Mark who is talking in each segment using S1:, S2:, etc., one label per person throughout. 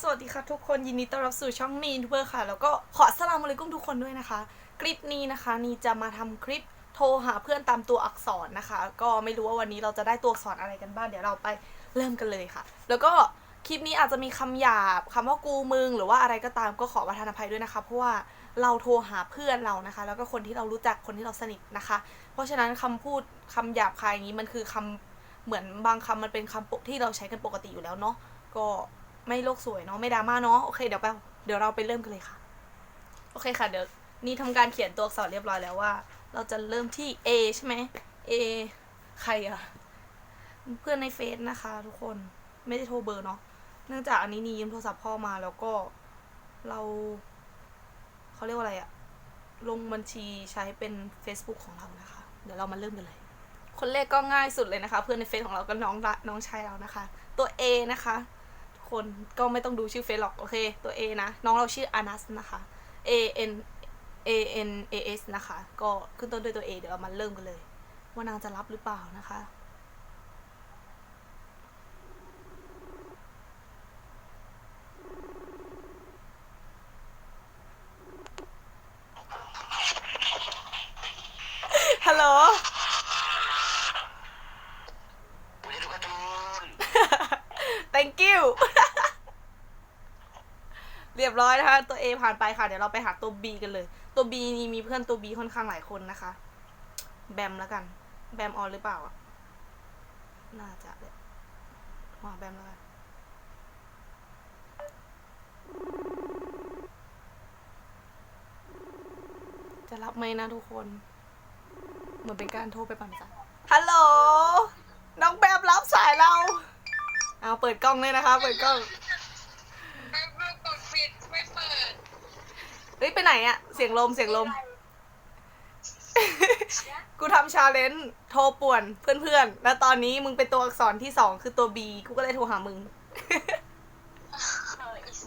S1: สวัสดีค่ะทุกคนยินดีต้อนรับสู่ช่องนีนเบอร์ค่ะ แล้วก็ขอสลามอะลัยกุมทุกคนด้วยนะคะ คลิปนี้นะคะนีจะมาทำคลิปโทรหาเพื่อนตามตัวอักษรนะคะ ก็ไม่รู้ว่าวันนี้เราจะได้ตัวอักษรอะไรกันบ้างเดี๋ยวเราไปเริ่มกันเลยค่ะ แล้วก็คลิปนี้อาจจะมีคำหยาบคำว่ากูมึง หรือว่าอะไรก็ตามก็ขอประทานอภัยด้วยนะคะ เพราะว่าเราโทรหาเพื่อนเรานะคะ แล้วก็คนที่เรารู้จักคนที่เราสนิทนะคะ เพราะฉะนั้นคำพูดคำหยาบคายอย่างนี้มันคือคำเหมือนบางคำมันเป็นคำปกที่เราใช้กันปกติอยู่แล้วเนาะก็ ไม่โลกสวยเนาะไม่ดราม่าเนาะโอเคเดี๋ยวไปเดี๋ยวเราไปเริ่มกันเลยค่ะ โอเคค่ะ เดี๋ยวนี่ทำการเขียนตัวอักษรเรียบร้อยแล้วว่า เราจะเริ่มที่ A ใช่ไหม A ใครอะเพื่อนในเฟซนะคะ ทุกคนไม่ได้โทรเบอร์เนาะเนื่องจากอันนี้นี่ยืมโทรศัพท์พ่อมาแล้วก็เราเขาเรียกว่าอะไรอะลงบัญชีใช้เป็น Facebook ของเรานะคะ เดี๋ยวเรามาเริ่มกันเลย คนแรกก็ง่ายสุดเลยนะคะ เพื่อนในเฟซของเราก็น้องน้องชายเรานะคะ ตัว A นะคะ คนก็ไม่ต้องดูชื่อเฟซหรอก โอเค ตัว A นะ น้องเราชื่ออานัสนะคะ A N A N A S นะคะ ก็ขึ้นต้นด้วยตัว A เดี๋ยวเรามาเริ่มกันเลย ว่านางจะรับหรือเปล่านะคะ ฮัลโหล
S2: วันนี้ดูการ์ตูน
S1: thank you เรียบร้อยนะคะ ตัว A ผ่านไปค่ะ เดี๋ยวเราไปหาตัว B กันเลย ตัว B นี่มีเพื่อนตัว B ค่อนข้างหลายคนนะคะ แบมแล้วกัน แบมออนหรือเปล่าอะน่าจะเลยมาแบมแล้วกัน จะรับไหมนะทุกคน เหมือนเป็นการโทรไปปั่นสายฮัลโหล น้องแบมรับสายเรา เอาเปิดกล้องเลยนะคะ เปิดกล้อง ฮ้ยไปไหนอะเสียงลมเสียงลม กูทำชาเลนจ์โทรป่วนเพื่อนๆ แล้วตอนนี้มึงเป็นตัวอักษรที่สองคือตัว B กูก็เลยโทรหามึง
S3: เอออีส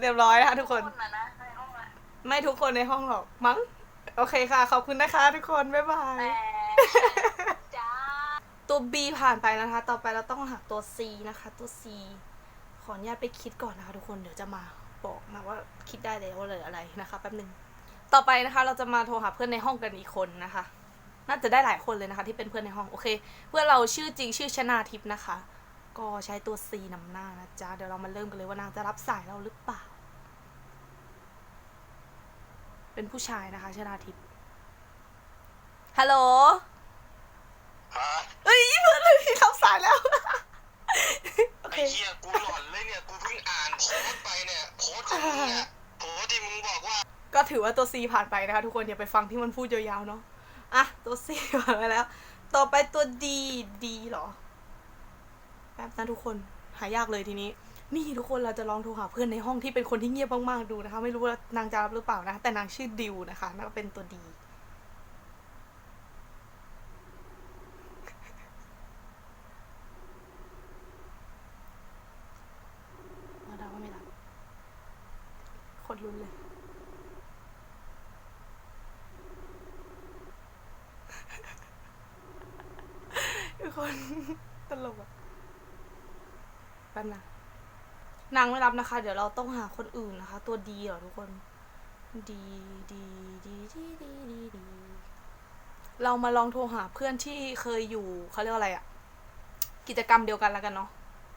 S1: เรียบร้อยนะคะทุกคน
S3: คนนะนะในห้องอะ
S1: ไม่ทุกคนในห้องหรอก มั้ง โอเคค่ะ ขอบคุณนะคะทุกคน บ๊ายบาย
S3: แต่จ้า
S1: ตัว B ผ่านไปนะคะ ต่อไปเราต้องหาตัว C นะคะ ตัว C ขออนุญาตไปคิดก่อนนะคะทุกคน เดี๋ยวจะมา บอกนะว่าคิดได้แล้วว่าเหลืออะไรนะคะแป๊บหนึ่งต่อไปนะคะ เราจะมาโทรหาเพื่อนในห้องกันอีกคนนะคะ น่าจะได้หลายคนเลยนะคะ ที่เป็นเพื่อนในห้องโอเค เพื่อนเราชื่อจริงชื่อชนาทิพย์นะคะ ก็ใช้ตัว C นำหน้านะจ๊ะเดี๋ยวเรามาเริ่มกันเลยว่านางจะรับสายเราหรือเปล่า เป็นผู้ชายนะคะชนาทิพย์ฮัลโหล
S2: ฮะ
S1: เอ้ยเพื่อนเลยรับสายแล้วโอเค
S2: ไอ้เหี้ยกูหลอ งอ่านโพสต์ไปเนี่ยโพสต์ของมึงโพสต์ที่มึงบอกว่า
S1: ก็ถือว่าตัว C ผ่านไปนะคะทุกคนอย่าไปฟังที่มันพูดยาวๆเนาะอะตัว C ผ่านไปแล้ว ต่อไปตัว D D เหรอแป๊บนะทุกคนหายากเลยทีนี้ นี่ทุกคนเราจะลองโทรหาเพื่อนในห้องที่เป็นคนที่เงียบมากๆดูนะคะ ไม่รู้ว่านางจะรับหรือเปล่านะ แต่นางชื่อดิวนะคะน่าเป็นตัว D มาดาว่าไม่รับุนเลยทุกคนตลกอะแป๊บนะนางไม่รับนะคะ เดี๋ยวเราต้องหาคนอื่นนะคะ ตัวดีเหรอทุกคน ดีดีดีดีดีดีดีเรามาลองโทรหาเพื่อนที่เคยอยู่เขาเรียกว่าอะไรอะกิจกรรมเดียวกันแล้วกันเนาะ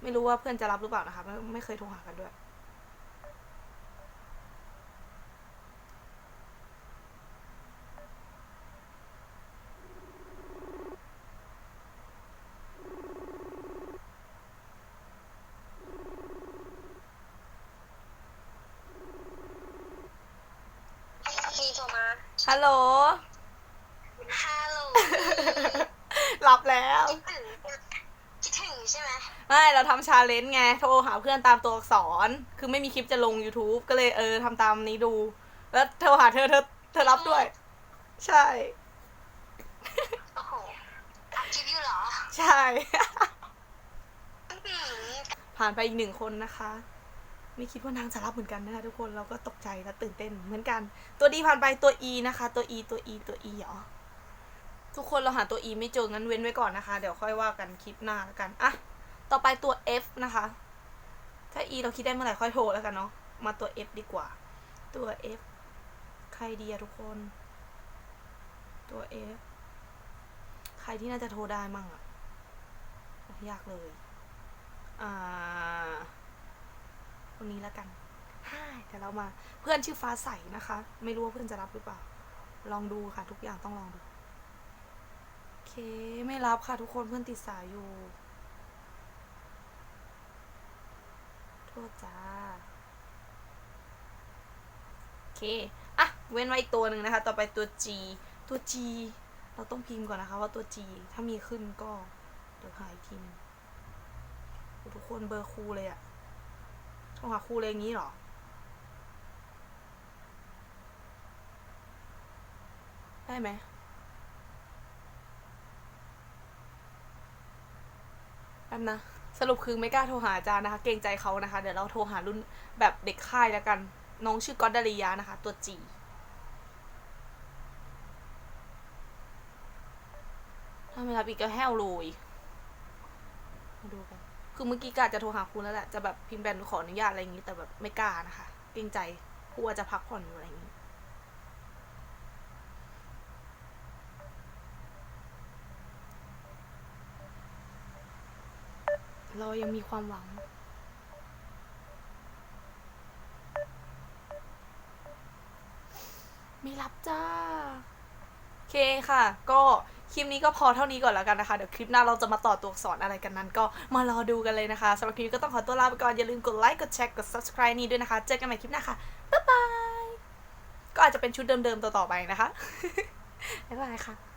S1: ไม่รู้ว่าเพื่อนจะรับหรือเปล่านะคะไม่ไม่เคยโทรหากันด้วย
S3: มีโทรมา
S1: ฮัลโหล
S3: ฮัลโหล
S1: รับแล้ว
S3: คิดถึงคิดถึงใช่ไหม
S1: ไม่ เราทำชาเลนจ์ไง โทรหาเพื่อนตามตัวอักษร คือไม่มีคลิปจะลง YouTube ก็เลยเออทำตามนี้ดู แล้วโทรหาเธอเธอเธอรับด้วย ใช่
S3: โอ้โหอัดคลิปอยู่เหรอ
S1: ใช่
S3: อื้อหือ
S1: ผ่านไปอีกหนึ่งคนนะคะ ไม่คิดว่านางจะรับเหมือนกันนะคะทุกคนเราก็ตกใจและตื่นเต้นเหมือนกัน ตัวดีผ่านไปตัว E นะคะ ตัว E ตัว E ตัว E เหรอทุกคนเราหาตัว E ไม่เจองั้นเว้นไว้ก่อนนะคะ เดี๋ยวค่อยว่ากันคลิปหน้าแล้วกันอะต่อไปตัว F นะคะ ถ้า E เราคิดได้เมื่อไหร่ค่อยโทรแล้วกันเนาะมาตัว F ดีกว่า ตัว F ใครดีอะทุกคน ตัว F ใครที่น่าจะโทรได้มั่งอะยากเลย อ่า คนนี้แล้วกันฮ่าเดี๋ยวเรามาเพื่อนชื่อฟ้าใสนะคะ ไม่รู้ว่าเพื่อนจะรับหรือเปล่า ลองดูค่ะ ทุกอย่างต้องลองดูโอเคไม่รับค่ะทุกคนเพื่อนติดสายอยู่โทษจ้าโอเคอะเว้นไว้อีกตัวหนึ่งนะคะ ต่อไปตัว G ตัว G เราต้องพิมพ์ก่อนนะคะ ว่าตัว G ถ้ามีขึ้นก็เดี๋ยวหาอีกทีหนึงทุกคนเบอร์ครูเลยอะ โทรหาครูเลยงนี้หรอ ได้ไหมแป๊บนะ สรุปคือไม่กล้าโทรหาอาจารย์นะคะ เกรงใจเขานะคะ เดี๋ยวเราโทรหารุ่นแบบเด็กค่ายแล้วกัน น้องชื่อก๊อตดาริยานะคะ ตัวจีถ้าไม่รับอีกก็แห้วโรยมาดูกัน คือเมื่อกี้กาจะโทรหาคุณแล้วแหละ จะแบบพิมพ์แบนขออนุญาตอะไรอย่างนี้ แต่แบบไม่กล้านะคะ เกรงใจกลัวจะพักผ่อนอยู่อะไรอย่างนี้ เรายังมีความหวังไม่รับจ้า โอเคค่ะ ก็ คลิปนี้ก็พอเท่านี้ก่อนแล้วกันนะคะ เดี๋ยวคลิปหน้าเราจะมาต่อตัวอักษรอะไรกันนั้น ก็มารอดูกันเลยนะคะสำหรับคลิปนี้ก็ต้องขอตัวลาไปก่อน อย่าลืมกดไลค์กดแชร์กด subscribe นี่ด้วยนะคะ เจอกันใหม่คลิปหน้าค่ะบ๊ายบายก็อาจจะเป็นชุดเดิมๆต่อๆไปนะคะบ๊ายบายค่ะ